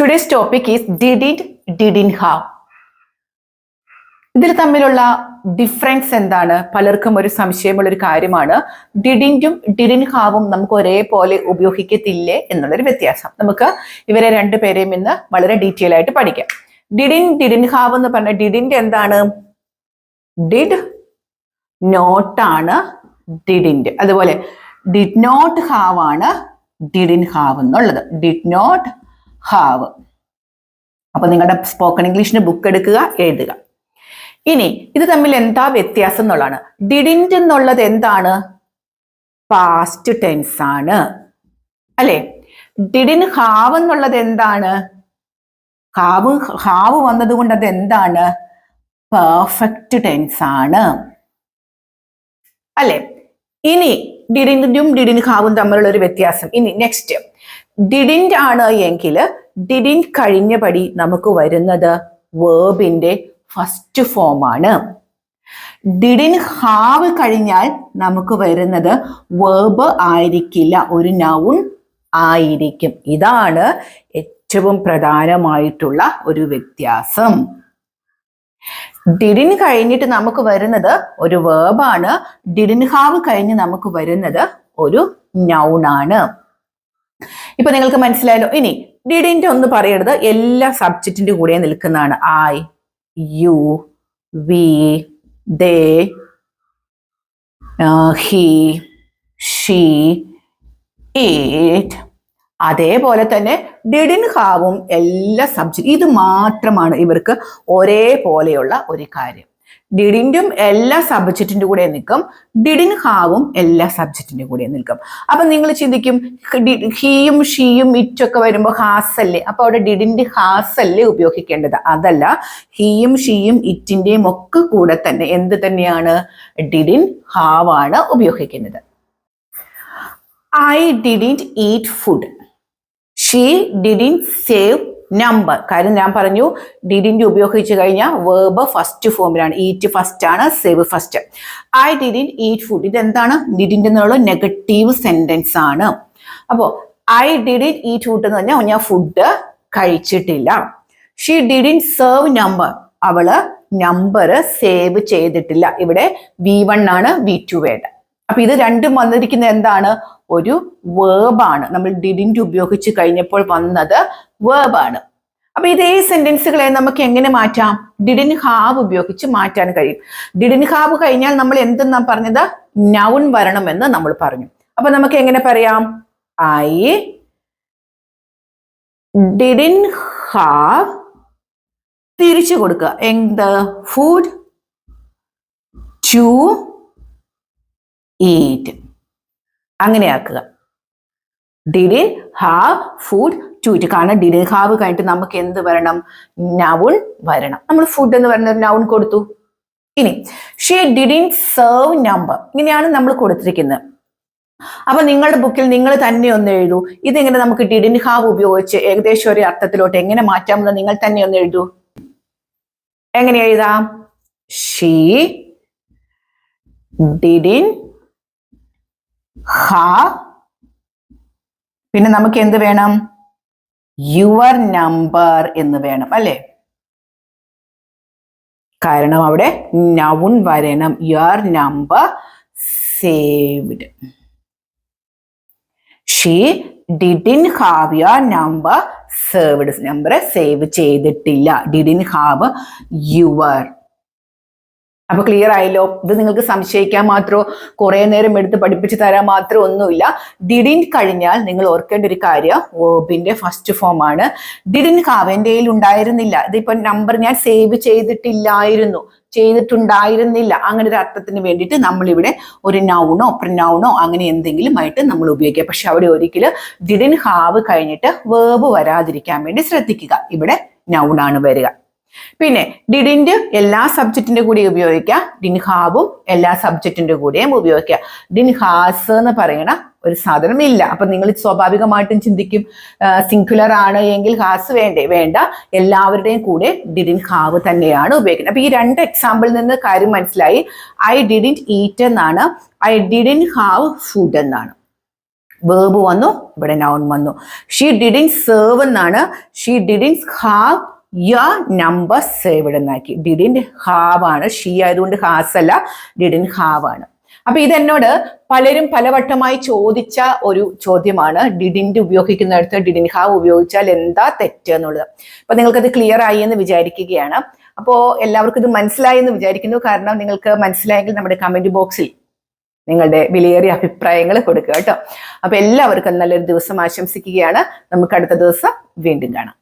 Today's topic is did didn't have ഇതിൽ തമ്മിലുള്ള difference എന്താണ്? പലർക്കും ഒരു സംശയമുള്ള ഒരു കാര്യമാണ്. ഡിഡിന്റും ഡിഡിൻ ഹാവും നമുക്ക് ഒരേപോലെ ഉപയോഗിക്കത്തില്ലേ എന്നുള്ളൊരു വ്യത്യാസം. നമുക്ക് ഇവരെ രണ്ടുപേരെയും ഇന്ന് വളരെ ഡീറ്റെയിൽ ആയിട്ട് പഠിക്കാം. ഡിഡിൻ ഡിഡിൻ ഹാവ് എന്ന് പറഞ്ഞ ഡിഡിന്റെ എന്താണ്? ഡിഡ് നോട്ടാണ് ഡിഡിന്റ് അതുപോലെ ഡിഡ് നോട്ട് ഹാവ് ആണ് ഡിഡിൻ ഹാവ് എന്നുള്ളത്. Did not have. അപ്പൊ നിങ്ങളുടെ സ്പോക്കൺ ഇംഗ്ലീഷിന് ബുക്ക് എടുക്കുക എഴുതുക. ഇനി ഇത് തമ്മിൽ എന്താ വ്യത്യാസം എന്നുള്ളതാണ്. ഡിഡിന്റ് എന്നുള്ളത് എന്താണ്? പാസ്റ്റ് ടെൻസ് ആണ്. അല്ലെ? ഡിഡിൻ ഹാവ് എന്നുള്ളത് എന്താണ്? ഹാവ് ഹാവ് വന്നത് കൊണ്ട് അത് എന്താണ്? പെർഫെക്റ്റ് ടെൻസ് ആണ്. അല്ലെ? ഇനി ഡിഡിന്റും ഡിഡിൻ ഹാവും തമ്മിലുള്ള ഒരു വ്യത്യാസം. ഇനി നെക്സ്റ്റ് ഡിഡിന്റ് ആണ് എങ്കിൽ ഡിഡിൻ കഴിഞ്ഞപടി നമുക്ക് വരുന്നത് വേർബിന്റെ ഫസ്റ്റ് ഫോമാണ് ഡിഡിൻ ഹാവ് കഴിഞ്ഞാൽ നമുക്ക് വരുന്നത് വേർബ് ആയിരിക്കില്ല ഒരു നൗൺ ആയിരിക്കും. ഇതാണ് ഏറ്റവും പ്രധാനമായിട്ടുള്ള ഒരു വ്യത്യാസം. ഡിഡിൻ കഴിഞ്ഞിട്ട് നമുക്ക് വരുന്നത് ഒരു വേർബാണ് ഡിഡിൻ ഹാവ് കഴിഞ്ഞ് നമുക്ക് വരുന്നത് ഒരു നൗണാണ് ഇപ്പൊ നിങ്ങൾക്ക് മനസ്സിലായല്ലോ. ഇനി ഡിഡിന്റെ ഒന്ന് പറയരുത്. എല്ലാ സബ്ജക്റ്റിന്റെ കൂടെ നിൽക്കുന്നതാണ് I you we they he she it അതേപോലെ തന്നെ ഡിഡിൻ ഹാവും എല്ലാ സബ്ജക്റ്റ് ഇത് മാത്രമാണ് ഇവർക്ക് ഒരേപോലെയുള്ള ഒരു കാര്യം. ഡിഡിന്റും എല്ലാ സബ്ജക്റ്റിന്റെ കൂടെ നിൽക്കും. ഡിഡിൻ ഹാവും എല്ലാ സബ്ജക്റ്റിന്റെ കൂടെ നിൽക്കും. അപ്പം നിങ്ങൾ ചിന്തിക്കും ഹീയും ഷീയും ഇറ്റൊക്കെ വരുമ്പോൾ ഹാസല്ലേ? അപ്പോൾ അവിടെ ഡിഡിന്റെ ഹാസല്ലേ ഉപയോഗിക്കേണ്ടത്? അതല്ല ഹീയും ഷീയും ഇറ്റിന്റെയും ഒക്കെ കൂടെ തന്നെ എന്ത് തന്നെയാണ്? ഡിഡിൻ ഹാവാണ് ഉപയോഗിക്കുന്നത്. I didn't eat food she didn't save number കാര്യം ഞാൻ പറഞ്ഞു ഡിഡിന്റെ ഉപയോഗിച്ച് കഴിഞ്ഞാൽ വേർബ് ഫസ്റ്റ് ഫോമിലാണ് ഈറ്റ് ഫസ്റ്റ് ആണ് save first I didn't eat food ഇതെന്താണ്? ഡിഡിന്റെ എന്നുള്ള നെഗറ്റീവ് സെന്റൻസ് ആണ്. അപ്പോൾ ഐ ഡിഡിൻ ഈറ്റ് ഫുഡ് എന്ന് പറഞ്ഞാൽ ഞാൻ ഫുഡ് കഴിച്ചിട്ടില്ല. ഷീ ഡിഡിൻ സെർവ് നമ്പർ അവൾ നമ്പർ സേവ് ചെയ്തിട്ടില്ല. ഇവിടെ വി വൺ ആണ് വി ടു വേണ്ട. അപ്പൊ ഇത് രണ്ടും വന്നിരിക്കുന്ന എന്താണ്? ഒരു വേർബാണ് നമ്മൾ ഡിഡിന്റ് ഉപയോഗിച്ച് കഴിഞ്ഞപ്പോൾ വന്നത് വേർബാണ് അപ്പൊ ഇതേ സെന്റൻസുകളെ നമുക്ക് എങ്ങനെ മാറ്റാം? ഡിഡിൻ ഹാവ് ഉപയോഗിച്ച് മാറ്റാൻ കഴിയും. ഡിഡിൻ ഹാവ് കഴിഞ്ഞാൽ നമ്മൾ എന്തെന്നാ പറഞ്ഞത്? നൗൺ വരണമെന്ന് നമ്മൾ പറഞ്ഞു. അപ്പൊ നമുക്ക് എങ്ങനെ പറയാം? ഐ ഡിഡിൻ ഹാവ് തിരിച്ചു കൊടുക്കുക. എന്ത്? Food to eat അങ്ങനെയാക്കുക. Did have food to eat കാരണം ഡിഡ് ഹാവ് കഴിഞ്ഞിട്ട് നമുക്ക് എന്ത് വരണം? നൗൺ വരണം. നമ്മൾ ഫുഡ് എന്ന് പറയുന്ന ഒരു നൗൺ കൊടുത്തു. ഇനി ഷീ ഡിഡിൻ സെർവ് നമ്പർ ഇങ്ങനെയാണ് നമ്മൾ കൊടുത്തിരിക്കുന്നത്. അപ്പൊ നിങ്ങളുടെ ബുക്കിൽ നിങ്ങൾ തന്നെ ഒന്ന് എഴുതൂ. ഇതെങ്ങനെ നമുക്ക് ഡിഡിൻ ഹാവ് ഉപയോഗിച്ച് ഏകദേശം ഒരു അർത്ഥത്തിലോട്ട് എങ്ങനെ മാറ്റാമെന്ന് നിങ്ങൾ തന്നെ ഒന്ന് എഴുതൂ. എങ്ങനെ എഴുതാം? ഷീ ഡിഡിൻ ഹാവ് പിന്നെ നമുക്ക് എന്ത് വേണം? യുവർ നമ്പർ എന്ന് വേണം അല്ലേ? കാരണം അവിടെ നൗൺ വരണം. Your number saved she didn't have your number saved number save ചെയ്തിട്ടില്ല. ഡിഡിൻ ഹാവ് യുവർ അപ്പൊ ക്ലിയർ ആയല്ലോ. ഇത് നിങ്ങൾക്ക് സംശയിക്കാൻ മാത്രമോ കുറേ നേരം എടുത്ത് പഠിപ്പിച്ച് തരാൻ മാത്രമോ ഒന്നുമില്ല. ഡിഡിൻ കഴിഞ്ഞാൽ നിങ്ങൾ ഓർക്കേണ്ട ഒരു കാര്യം ഓബിന്റെ ഫസ്റ്റ് ഫോം ആണ്. ഡിഡിൻ കാവന്റെയിൽ ഉണ്ടായിരുന്നില്ല. ഇതിപ്പോ നമ്പർ ഞാൻ സേവ് ചെയ്തിട്ടില്ലായിരുന്നു. ചെയ്തിട്ടുണ്ടായിരുന്നില്ല. അങ്ങനെ ഒരു അർത്ഥത്തിന് വേണ്ടിയിട്ട് നമ്മളിവിടെ ഒരു നൗണോ പ്രനൗണോ അങ്ങനെ എന്തെങ്കിലും ആയിട്ട് നമ്മൾ ഉപയോഗിക്കുക. പക്ഷെ അവിടെ ഒരിക്കലും ഡിഡിൻ ഹാവ് കഴിഞ്ഞിട്ട് വേർബ് വരാതിരിക്കാൻ വേണ്ടി ശ്രദ്ധിക്കുക. ഇവിടെ നൗണാണ് വരിക. പിന്നെ ഡിഡിന്റ് എല്ലാ സബ്ജക്റ്റിന്റെ കൂടെ ഉപയോഗിക്കാം ഡിൻ ഹാവും എല്ലാ സബ്ജക്റ്റിന്റെ കൂടെയും ഉപയോഗിക്കുക. ഡിൻ ഹാസ് എന്ന് പറയണ ഒരു സാധനം ഇല്ല അപ്പം നിങ്ങൾ സ്വാഭാവികമായിട്ടും ചിന്തിക്കും സിംഗുലർ ആണ് എങ്കിൽ ഹാസ് വേണ്ടേ? വേണ്ട. എല്ലാവരുടെയും കൂടെ ഡിഡിൻ ഹാവ് തന്നെയാണ് ഉപയോഗിക്കുന്നത്. അപ്പം ഈ രണ്ട് എക്സാമ്പിളിൽ നിന്ന് കാര്യം മനസ്സിലായി. ഐ ഡിഡിൻ ഈറ്റ് എന്നാണ്. ഐ ഡിഡിൻ ഹാവ് ഫുഡ് എന്നാണ്. വേർബ് വന്നു ഇവിടെ നൗൺ വന്നു. ഷീ ഡിഡിൻ സേവ് എന്നാണ്. She didn't have your number saved എന്നാക്കി ഡിഡിൻ ഹാവ് ആണ് ഷീ ആയതുകൊണ്ട് ഹാസ് അല്ല ഡിഡിൻ ഹാവ് ആണ് അപ്പൊ ഇതെന്നോട് പലരും പലവട്ടമായി ചോദിച്ച ഒരു ചോദ്യമാണ്. ഡിഡിന്റെ ഉപയോഗിക്കുന്നിടത്ത് ഡിഡിൻ ഹാവ് ഉപയോഗിച്ചാൽ എന്താ തെറ്റ് എന്നുള്ളത്. അപ്പൊ നിങ്ങൾക്കത് ക്ലിയർ ആയി എന്ന് വിചാരിക്കുകയാണ്. അപ്പോൾ എല്ലാവർക്കും ഇത് മനസ്സിലായി എന്ന് വിചാരിക്കുന്നു. കാരണം നിങ്ങൾക്ക് മനസ്സിലായെങ്കിൽ നമ്മുടെ കമന്റ് ബോക്സിൽ നിങ്ങളുടെ വിലയേറിയ അഭിപ്രായങ്ങൾ കൊടുക്കുക കേട്ടോ. അപ്പൊ എല്ലാവർക്കും നല്ലൊരു ദിവസം ആശംസിക്കുകയാണ്. നമുക്ക് അടുത്ത ദിവസം വീണ്ടും കാണാം.